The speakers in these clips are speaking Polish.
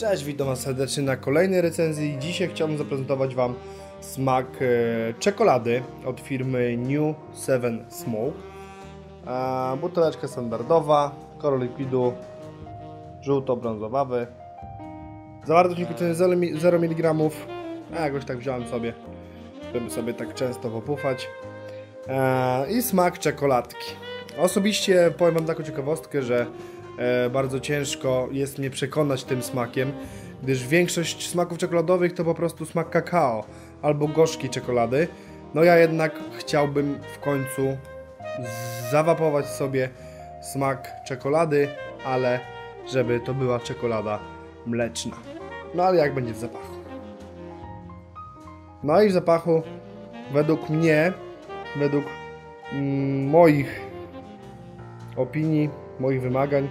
Cześć, witam Was serdecznie na kolejnej recenzji. Dzisiaj chciałbym zaprezentować Wam smak e, czekolady od firmy New 7 Smoke. E, buteleczka standardowa, kolor likwidu żółto-brązowawy. Zawartość nikotyny 0 mg. A jakoś tak wziąłem sobie, żeby sobie tak często popufać. E, I smak czekoladki. Osobiście powiem Wam taką ciekawostkę, że bardzo ciężko jest mnie przekonać tym smakiem, gdyż większość smaków czekoladowych to po prostu smak kakao albo gorzkiej czekolady. No ja jednak chciałbym w końcu zawapować sobie smak czekolady, ale żeby to była czekolada mleczna. No ale jak będzie w zapachu? No i w zapachu według mnie, według mm, moich opinii, moich wymagań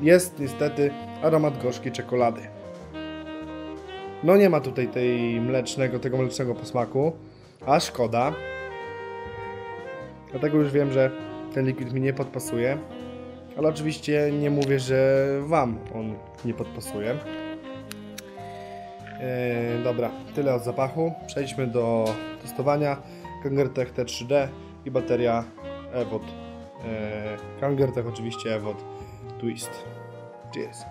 jest niestety aromat gorzkiej czekolady. No nie ma tutaj tej mlecznego, tego mlecznego posmaku, a szkoda. Dlatego już wiem, że ten likwid mi nie podpasuje. Ale oczywiście nie mówię, że Wam on nie podpasuje. Eee, dobra, tyle od zapachu. Przejdźmy do testowania. Kangertech T3D i bateria EVOD. Eee, Kangertech oczywiście EVOD Twist. Cheers.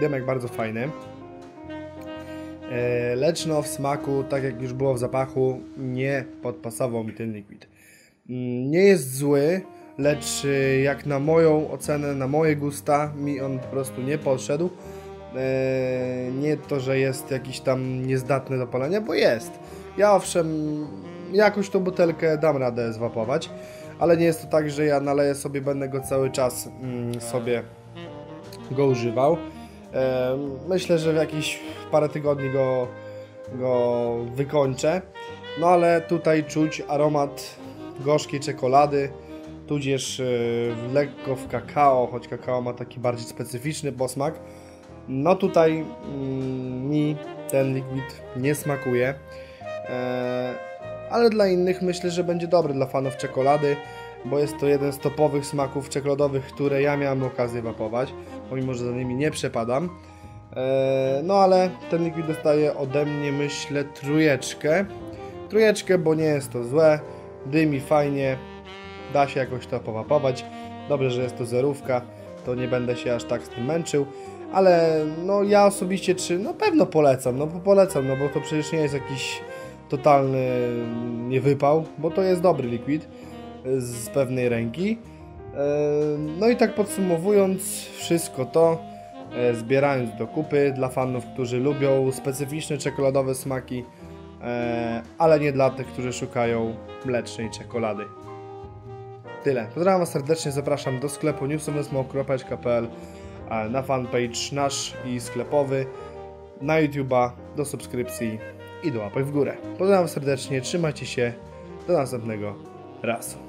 Dymek bardzo fajny. E, lecz no w smaku, tak jak już było w zapachu, nie podpasował mi ten liquid. Mm, Nie jest zły, lecz e, jak na moją ocenę, na moje gusta, mi on po prostu nie podszedł. E, Nie to, że jest jakiś tam niezdatny do palenia, bo jest. Ja owszem, jakoś tą butelkę dam radę zwapować, ale nie jest to tak, że ja naleję sobie, będę go cały czas mm, sobie go używał. E, Myślę, że w jakieś parę tygodni go, go wykończę. No ale tutaj czuć aromat gorzkiej czekolady, tudzież e, lekko w kakao, choć kakao ma taki bardziej specyficzny posmak. No tutaj mm, mi ten liquid nie smakuje. E, ale dla innych myślę, że będzie dobry dla fanów czekolady, bo jest to jeden z topowych smaków czekoladowych, które ja miałem okazję wapować, pomimo, że za nimi nie przepadam. E, No ale ten liquid dostaje ode mnie, myślę, trójeczkę. Trójeczkę, bo nie jest to złe, dymi fajnie, da się jakoś to powapować. Dobrze, że jest to zerówka, to nie będę się aż tak z tym męczył. Ale no ja osobiście czy no pewno polecam, no bo polecam, no bo to przecież nie jest jakiś totalny niewypał, bo to jest dobry liquid z pewnej ręki. E, No i tak podsumowując wszystko to, e, zbierając do kupy dla fanów, którzy lubią specyficzne czekoladowe smaki, e, ale nie dla tych, którzy szukają mlecznej czekolady. Tyle. Pozdrawiam Was serdecznie, zapraszam do sklepu newsomysmo.pl na fanpage nasz i sklepowy, na YouTube'a, do subskrypcji i do łapek w górę. Pozdrawiam serdecznie, trzymajcie się, do następnego razu.